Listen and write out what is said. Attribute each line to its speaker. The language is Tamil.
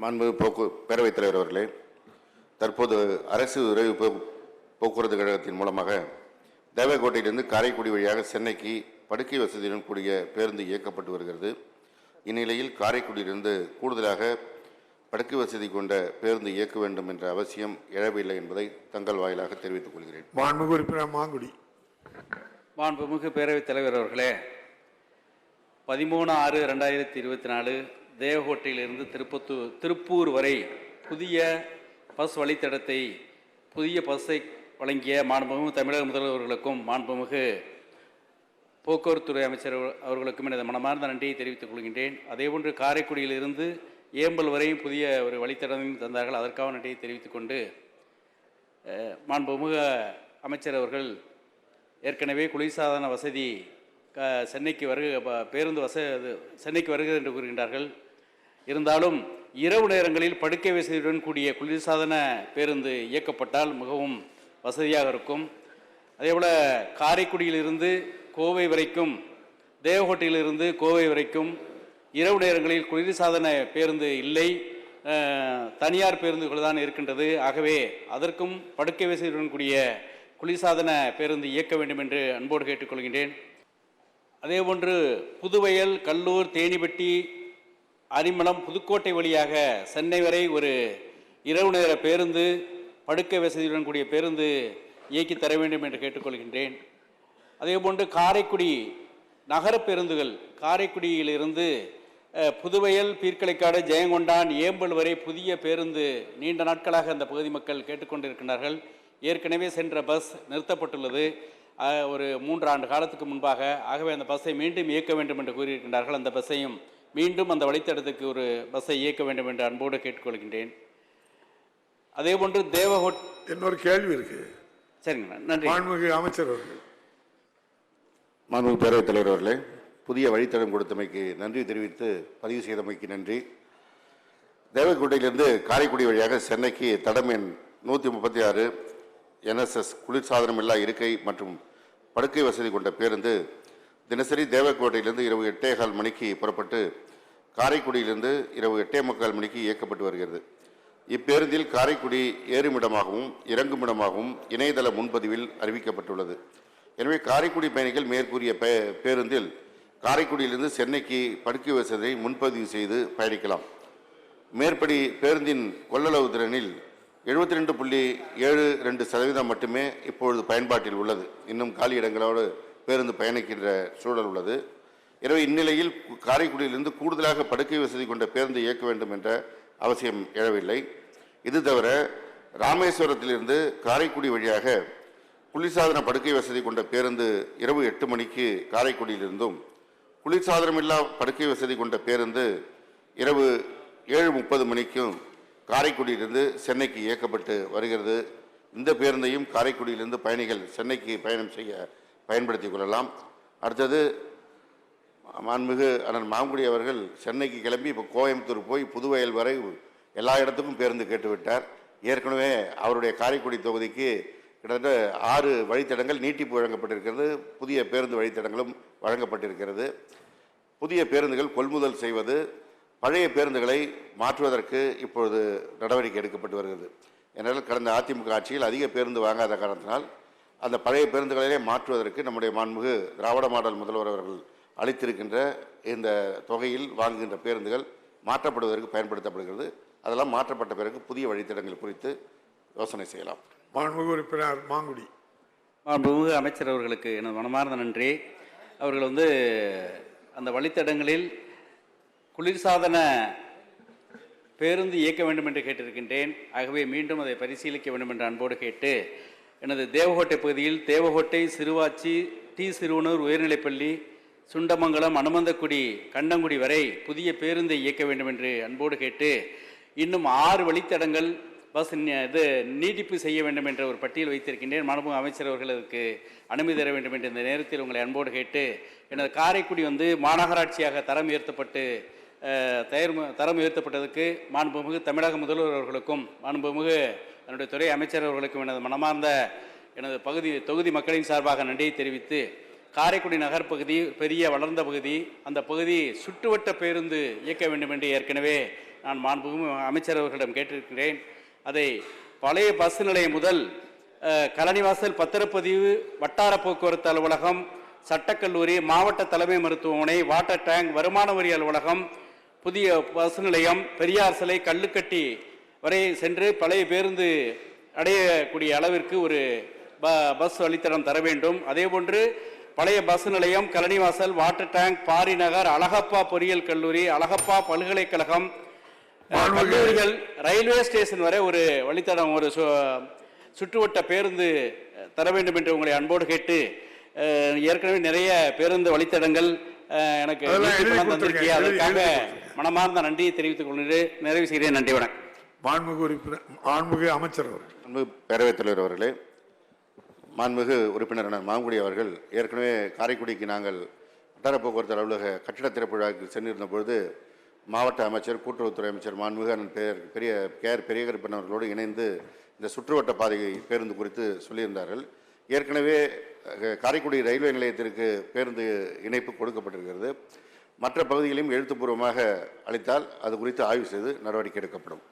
Speaker 1: மாண்பு போக்கு பேரவைத் தலைவர் அவர்களே தற்போது அரசு விரைவு போக்குவரத்து கழகத்தின் மூலமாக தேவக்கோட்டையிலிருந்து காரைக்குடி வழியாக சென்னைக்கு படுக்கை வசதியுடன் கூடிய பேருந்து இயக்கப்பட்டு வருகிறது. இந்நிலையில் காரைக்குடியிலிருந்து கூடுதலாக படுக்கை வசதி கொண்ட பேருந்து இயக்க வேண்டும் என்ற அவசியம் எழவில்லை என்பதை தங்கள் வாயிலாக தெரிவித்துக் கொள்கிறேன்.
Speaker 2: மாண்புமிகு உறுப்பினர் மாங்குடி.
Speaker 3: மாண்புமிகு பேரவைத் தலைவர் அவர்களே பதிமூணு ஆறு ரெண்டாயிரத்தி இருபத்தி நாலு தேவகோட்டையிலிருந்து திருப்பத்தூர் திருப்பூர் வரை புதிய பஸ் வழித்தடத்தை புதிய பஸ்ஸை வழங்கிய மாண்புமிகு தமிழக முதல்வர்களுக்கும் மாண்புமிகு போக்குவரத்துறை அமைச்சர் அவர்களுக்கும் எனது மனமார்ந்த நன்றியை தெரிவித்துக் கொள்கின்றேன். அதேபோன்று காரைக்குடியிலிருந்து ஏம்பல் வரையும் புதிய ஒரு வழித்தடத்தையும் தந்தார்கள். அதற்காக நன்றியை தெரிவித்துக் கொண்டு மாண்புமிகு அமைச்சர் அவர்கள் ஏற்கனவே குளிர்சாதன வசதி சென்னைக்கு வருக பேருந்து வச சென்னைக்கு வருகிறது என்று கூறுகின்றார்கள். இருந்தாலும் இரவு நேரங்களில் படுக்கை வசதியுடன் கூடிய குளிர்சாதன பேருந்து இயக்கப்பட்டால் மிகவும் வசதியாக இருக்கும். அதேபோல் காரைக்குடியிலிருந்து கோவை வரைக்கும் தேவகோட்டையிலிருந்து கோவை வரைக்கும் இரவு நேரங்களில் குளிர்சாதன பேருந்து இல்லை. தனியார் பேருந்துகள் தான் இருக்கின்றது. ஆகவே அதற்கும் படுக்கை வசதியுடன் கூடிய குளிர்சாதன பேருந்து இயக்க வேண்டும் என்று அன்போடு கேட்டுக்கொள்கின்றேன். அதேபோன்று புதுவயல் கல்லூர் தேனிப்பட்டி அரிமளம் புதுக்கோட்டை வழியாக சென்னை வரை ஒரு இரவு நேர பேருந்து படுக்கை வசதியுடன் கூடிய பேருந்து இயக்கி தர வேண்டும் என்று கேட்டுக்கொள்கின்றேன். அதேபோன்று காரைக்குடி நகர பேருந்துகள் காரைக்குடியிலிருந்து புதுவையல் புதுவயல் பீர்க்கலைக்காடு ஜெயங்கொண்டான் ஏம்பல் வரை புதிய பேருந்து நீண்ட நாட்களாக அந்த பகுதி மக்கள் கேட்டுக்கொண்டிருக்கிறார்கள் ஏற்கனவே சென்ற பஸ் நிறுத்தப்பட்டுள்ளது. ஒரு மூன்று ஆண்டு காலத்துக்கு முன்பாக ஆகவே அந்த பஸ்ஸை மீண்டும் இயக்க வேண்டும் என்று கூறியிருக்கின்றார்கள். அந்த பஸ்ஸையும் மீண்டும் அந்த வழித்தடத்துக்கு ஒரு பஸ்ஸை இயக்க வேண்டும் என்று அன்போடு கேட்டுக்கொள்கின்றேன். அதேபோன்று தேவகோட்
Speaker 2: இன்னொரு கேள்வி இருக்கு.
Speaker 3: சரிங்க நன்றி.
Speaker 2: மாண்புமிகு அமைச்சர் அவர்கள்.
Speaker 1: மாண்புமிகு பேரவைத் தலைவர் அவர்களே புதிய வழித்தடம் கொடுத்தமைக்கு நன்றி தெரிவித்து பதிவு செய்தமைக்கு நன்றி. தேவக்கோட்டையிலிருந்து காரைக்குடி வழியாக சென்னைக்கு தடம் எண் நூற்றி முப்பத்தி ஆறு என்எஸ்எஸ் குளிர்சாதனமில்லா இருக்கை மற்றும் படுக்கை வசதி கொண்ட பேருந்து தினசரி தேவக்கோட்டையிலிருந்து இரவு எட்டே கால் மணிக்கு புறப்பட்டு காரைக்குடியிலிருந்து இரவு எட்டே முக்கால் மணிக்கு இயக்கப்பட்டு வருகிறது. இப்பேருந்தில் காரைக்குடி ஏறுமிடமாகவும் இறங்குமிடமாகவும் இணையதள முன்பதிவில் அறிவிக்கப்பட்டுள்ளது. எனவே காரைக்குடி பயணிகள் மேற்கூறிய பே- பேருந்தில் காரைக்குடியிலிருந்து சென்னைக்கு படுக்கை வசதியை முன்பதிவு செய்து பயணிக்கலாம். மேற்படி பேருந்தின் கொள்ளளவு திறனில் எழுபத்தி ரெண்டு புள்ளி ஏழு ரெண்டு சதவீதம் மட்டுமே இப்பொழுது பயன்பாட்டில் உள்ளது. இன்னும் காலி இடங்களோடு பேருந்து பயணிக்கின்ற சூழல் உள்ளது. எனவே இந்நிலையில் காரைக்குடியிலிருந்து கூடுதலாக படுக்கை வசதி கொண்ட பேருந்து இயக்க வேண்டும் என்ற அவசியம் எழவில்லை. இது தவிர ராமேஸ்வரத்திலிருந்து காரைக்குடி வழியாக குளிர்சாதன படுக்கை வசதி கொண்ட பேருந்து இரவு எட்டு மணிக்கு காரைக்குடியிலிருந்தும் குளிர்சாதனமில்லா படுக்கை வசதி கொண்ட பேருந்து இரவு ஏழு முப்பது மணிக்கும் காரைக்குடியிலிருந்து சென்னைக்கு இயக்கப்பட்டு வருகிறது. இந்த பேருந்தையும் காரைக்குடியிலிருந்து பயணிகள் சென்னைக்கு பயணம் செய்ய பயன்படுத்திக் கொள்ளலாம். அடுத்தது மாண்புமிகு அண்ணன் மாங்குடி அவர்கள் சென்னைக்கு கிளம்பி இப்போ கோயம்புத்தூர் போய் புதுவயல் வரை எல்லா இடத்துக்கும் பேருந்து கேட்டுவிட்டார். ஏற்கனவே அவருடைய காரைக்குடி தொகுதிக்கு கிட்டத்தட்ட ஆறு வழித்தடங்கள் நீட்டிப்பு வழங்கப்பட்டிருக்கிறது. புதிய பேருந்து வழித்தடங்களும் வழங்கப்பட்டிருக்கிறது. புதிய பேருந்துகள் கொள்முதல் செய்வது பழைய பேருந்துகளை மாற்றுவதற்கு இப்பொழுது நடவடிக்கை எடுக்கப்பட்டு வருகிறது. ஏனென்றால் கடந்த அதிமுக ஆட்சியில் அதிக பேருந்து வாங்காத காரணத்தினால் அந்த பழைய பேருந்துகளிலே மாற்றுவதற்கு நம்முடைய மாண்புமிகு திராவிட மாடல் முதல்வர் அவர்கள் அளித்திருக்கின்ற இந்த தொகையில் வாங்குகின்ற பேருந்துகள் மாற்றப்படுவதற்கு பயன்படுத்தப்படுகிறது. அதெல்லாம் மாற்றப்பட்ட பிறகு புதிய வழித்தடங்கள் குறித்து யோசனை செய்யலாம்.
Speaker 2: மாண்புமிகு உறுப்பினர் மாங்குடி.
Speaker 3: மாண்புமிகு அமைச்சர் அவர்களுக்கு எனது மனமார்ந்த நன்றி. அவர்கள் வந்து அந்த வழித்தடங்களில் குளிர்சாதன பேருந்து இயக்க வேண்டும் என்று கேட்டிருக்கின்றேன். ஆகவே மீண்டும் அதை பரிசீலிக்க வேண்டும் என்று அன்போடு கேட்டு எனது தேவகோட்டை பகுதியில் தேவகோட்டை சிறுவாச்சி டி சிறுவனூர் உயர்நிலைப்பள்ளி சுண்டமங்கலம் அனுமந்தக்குடி கண்ணங்குடி வரை புதிய பேருந்தை இயக்க வேண்டும் என்று அன்போடு கேட்டு இன்னும் ஆறு வழித்தடங்கள் பஸ் இது நீட்டிப்பு செய்ய வேண்டும் என்ற ஒரு பட்டியல் வைத்திருக்கின்றேன். மாண்புமிகு அமைச்சர் அவர்கள் அதற்கு அனுமதி தர வேண்டும் என்ற இந்த நேரத்தில் உங்களை அன்போடு கேட்டு எனது காரைக்குடி வந்து மாநகராட்சியாக தரம் உயர்த்தப்பட்டு தயர் தயார் தரம் உயர்த்தப்பட்டதற்கு மாண்புமிகு தமிழக முதல்வர் அவர்களுக்கும் மாண்புமிகு என்னுடைய துறை அமைச்சர் அவர்களுக்கும் எனது மனமார்ந்த எனது பகுதி தொகுதி மக்களின் சார்பாக நன்றியை தெரிவித்து காரைக்குடி நகர் பகுதி பெரிய வளர்ந்த பகுதி அந்த பகுதி சுற்றுவட்ட பேருந்து இயக்க வேண்டும் என்று ஏற்கனவே நான் மாண்புகும் அமைச்சர் அவர்களிடம் கேட்டிருக்கிறேன். அதை பழைய பஸ் நிலையம் முதல் கலனிவாசல் பத்திரப்பதிவு வட்டார போக்குவரத்து அலுவலகம் சட்டக்கல்லூரி மாவட்ட தலைமை மருத்துவமனை வாட்டர் டேங்க் வருமான வரி அலுவலகம் புதிய பஸ் நிலையம் பெரியார் சிலை கல்லுக்கட்டி வரை சென்று பழைய பேருந்து அடையக்கூடிய அளவிற்கு ஒரு ப பஸ் வழித்தடம் தர வேண்டும். அதேபோன்று பழைய பஸ் நிலையம் கலனிவாசல் வாட்டர் டேங்க் பாரி நகர் அழகப்பா பொறியியல் கல்லூரி அழகப்பா பல்கலைக்கழகம் கல்லூரிகள் ரயில்வே ஸ்டேஷன் வரை ஒரு வழித்தடம் ஒரு சுற்றுவட்ட பேருந்து தர வேண்டும் என்று உங்களை அன்போடு கேட்டு ஏற்கனவே நிறைய பேருந்து வழித்தடங்கள் எனக்கு
Speaker 2: எழுதி-
Speaker 3: அதற்காக மனமார்ந்த நன்றியை தெரிவித்துக் கொண்டு நிறைவு செய்கிறேன். நன்றி வணக்கம்.
Speaker 2: மாண்புமிகு உறுப்பினர் மாண்புமிகு அமைச்சர் அவர்கள்.
Speaker 1: மாண்புமிகு பேரவைத் தலைவர் அவர்களே மாண்புமிகு உறுப்பினர் மாங்குடி அவர்கள் ஏற்கனவே காரைக்குடிக்கு நாங்கள் வட்டார போக்குவரத்து அலுவலக கட்டிட திறப்பு விழாவுக்கு சென்றிருந்த பொழுது மாவட்ட அமைச்சர் கூட்டுறவுத்துறை அமைச்சர் மாண்புமிகு அண்ணன் பெயர் பெரிய கேஆர் பெரியகருப்பன் அவர்களோடு இணைந்து இந்த சுற்றுவட்ட பாதை பேருந்து குறித்து சொல்லியிருந்தார்கள். ஏற்கனவே காரைக்குடி ரயில்வே நிலையத்திற்கு பேருந்து இணைப்பு கொடுக்கப்பட்டிருக்கிறது. மற்ற பகுதிகளையும் எழுத்துப்பூர்வமாக அளித்தால் அது குறித்து ஆய்வு செய்து நடவடிக்கை எடுக்கப்படும்.